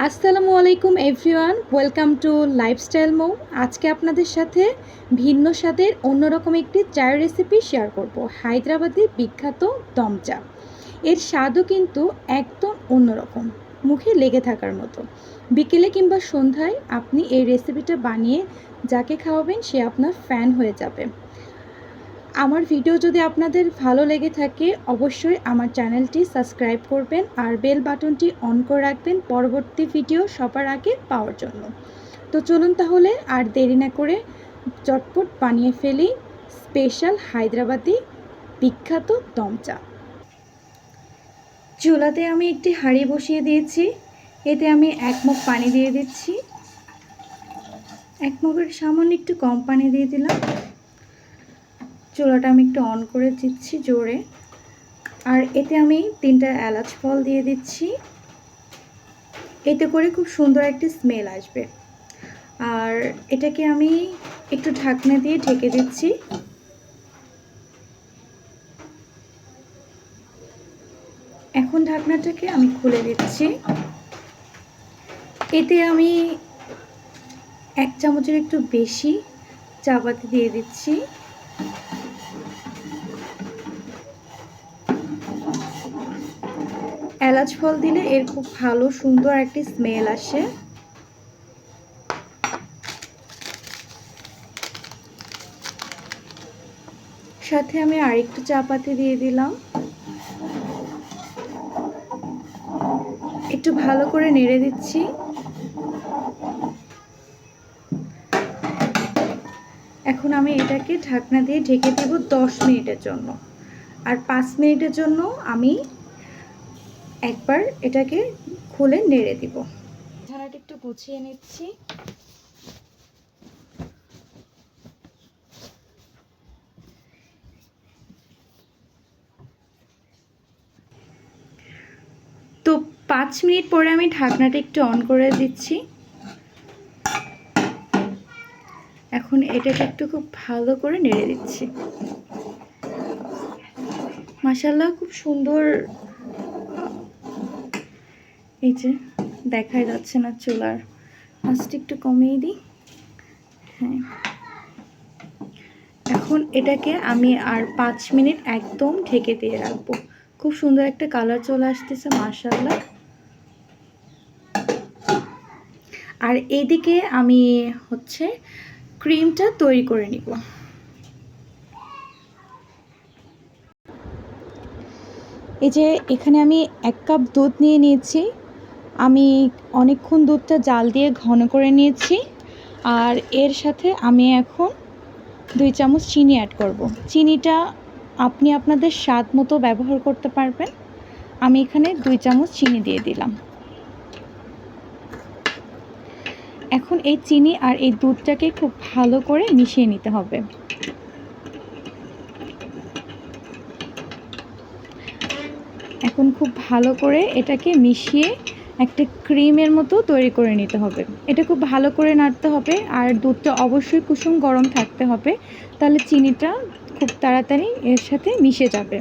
আসসালামু আলাইকুম everyone, welcome to lifestyle মো আজকে আপনাদের সাথে ভিন্ন স্বাদের অন্যরকম একটি চায়ের রেসিপি শেয়ার করব, হায়দ্রাবাদের বিখ্যাত দম চা। এর স্বাদও কিন্তু একদম অন্যরকম, মুখে লেগে থাকার মতো। বিকেলে কিংবা সন্ধ্যায় আপনি এই রেসিপিটা বানিয়ে যাকে খাওয়াবেন সে আপনার ফ্যান হয়ে যাবে। আমার ভিডিও যদি আপনাদের ভালো লেগে থাকে, অবশ্যই আমার চ্যানেলটি সাবস্ক্রাইব করবেন আর বেল বাটনটি অন করে রাখবেন পরবর্তী ভিডিও সবার আগে পাওয়ার জন্য। তো চলুন তাহলে আর দেরি না করে চটপট বানিয়ে ফেলি স্পেশাল হায়দ্রাবাদি বিখ্যাত দমচা। চুলাতে আমি একটি হাঁড়ি বসিয়ে দিয়েছি। এতে আমি এক মুখ পানি দিয়ে দিচ্ছি। এক মুখের সামান্য একটু কম পানি দিয়ে দিলাম। চুলাটা আমি একটু অন করে দিচ্ছি জোরে। আর এতে আমি তিনটা এলাচ ফল দিয়ে দিচ্ছি। এতে করে খুব সুন্দর একটি স্মেল আসবে। আর এটাকে আমি একটু ঢাকনা দিয়ে ঢেকে দিচ্ছি। এখন ঢাকনাটাকে আমি খুলে দিচ্ছি। এতে আমি এক চামচের একটু বেশি চাপাতি দিয়ে দিচ্ছি। এলাচ ফল দিলে এর খুব ভালো, সুন্দর একটি স্মেল আসে। সাথে আমি আরেকটু চা পাতি দিয়ে দিলাম। একটু ভালো করে নেড়ে দিচ্ছি। এখন আমি এটাকে ঢাকনা দিয়ে ঢেকে দেব দশ মিনিটের জন্য। আর পাঁচ মিনিটের জন্য আমি একবার এটাকে খুলে নেড়ে দিব। ঢানাটা একটু গুছিয়ে নিচ্ছি। তো পাঁচ মিনিট পরে আমি ঢাকনাটা একটু অন করে দিচ্ছি। এখন এটাকে একটু খুব ভালো করে নেড়ে দিচ্ছি। মাসাল্লাহ খুব সুন্দর এই যে, দেখাই যাচ্ছে না চুলার। আঁচটা একটু কমিয়ে দিই। হ্যাঁ। এখন এটাকে আমি আর পাঁচ মিনিট একদম ঢেকে দিয়ে রাখব। খুব সুন্দর একটা কালার চলে আসতেছে মার্শাল্লাহ আর এইদিকে আমি হচ্ছে ক্রিমটা তৈরি করে নিব। এই যে, এখানে আমি এক কাপ দুধ নিয়ে নিয়েছি। আমি অনেকক্ষণ দুধটা জাল দিয়ে ঘন করে নিয়েছি আর এর সাথে আমি এখন দুই চামচ চিনি অ্যাড করব। চিনিটা আপনি আপনাদের স্বাদ মতো ব্যবহার করতে পারবেন। আমি এখানে দুই চামচ চিনি দিয়ে দিলাম। এখন এই চিনি আর এই দুধটাকে খুব ভালো করে মিশিয়ে নিতে হবে। এখন খুব ভালো করে এটাকে মিশিয়ে একটা ক্রিমের মতো তৈরি করে নিতে হবে। এটা খুব ভালো করে নাড়তে হবে আর দুধটা অবশ্যই কুসুম গরম থাকতে হবে। তাহলে চিনিটা খুব তাড়াতাড়ি এর সাথে মিশে যাবে।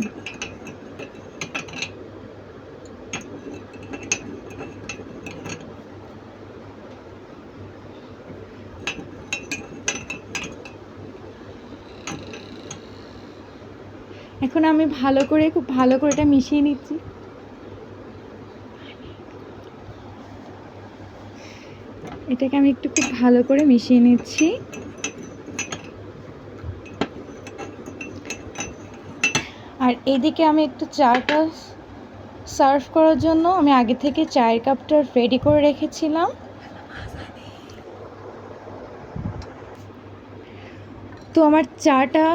এখন আমি ভালো করে, খুব ভালো করে এটা মিশিয়ে নিচ্ছি। এটাকে আমি একটু খুব ভালো করে মিশিয়ে নিচ্ছি। আর এদিকে আমি একটু চাটা সার্ভ করার জন্য আমি আগে থেকে চায়ের কাপটা রেডি করে রেখেছিলাম। তো আমার চাটা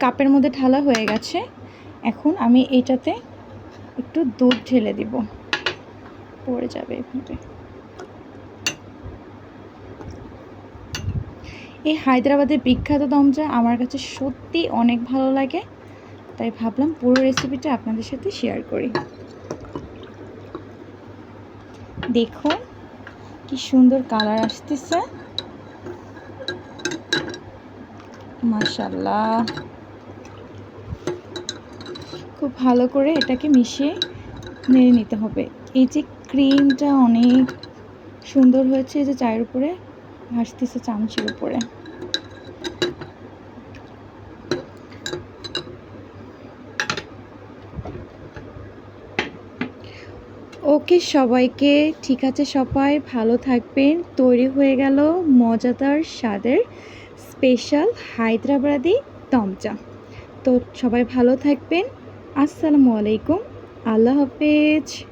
কাপের মধ্যে ঢালা হয়ে গেছে। এখন আমি এইটাতে একটু দুধ ঢেলে দিব। পড়ে যাবে এভাবে। এই হায়দ্রাবাদের বিখ্যাত দমচা আমার কাছে সত্যি অনেক ভালো লাগে। তাই ভাবলাম পুরো রেসিপিটা আপনাদের সাথে শেয়ার করি। দেখুন, কি সুন্দর কালার আসতেছে। মাশাল্লাহ খুব ভালো করে এটাকে মিশিয়ে নেড়ে নিতে হবে। এই যে ক্রিমটা অনেক সুন্দর হয়েছে, এই যে চায়ের উপরে, ভাসতেছে চামচের উপরে। ওকে সবাইকে, ঠিক আছে সবাই, ভালো থাকবেন। তৈরি হয়ে গেল মজাদার স্বাদের স্পেশাল হায়দ্রাবাদি তমচা। তো সবাই ভালো থাকবেন। আসসালামু আলাইকুম। আল্লাহ হাফেজ।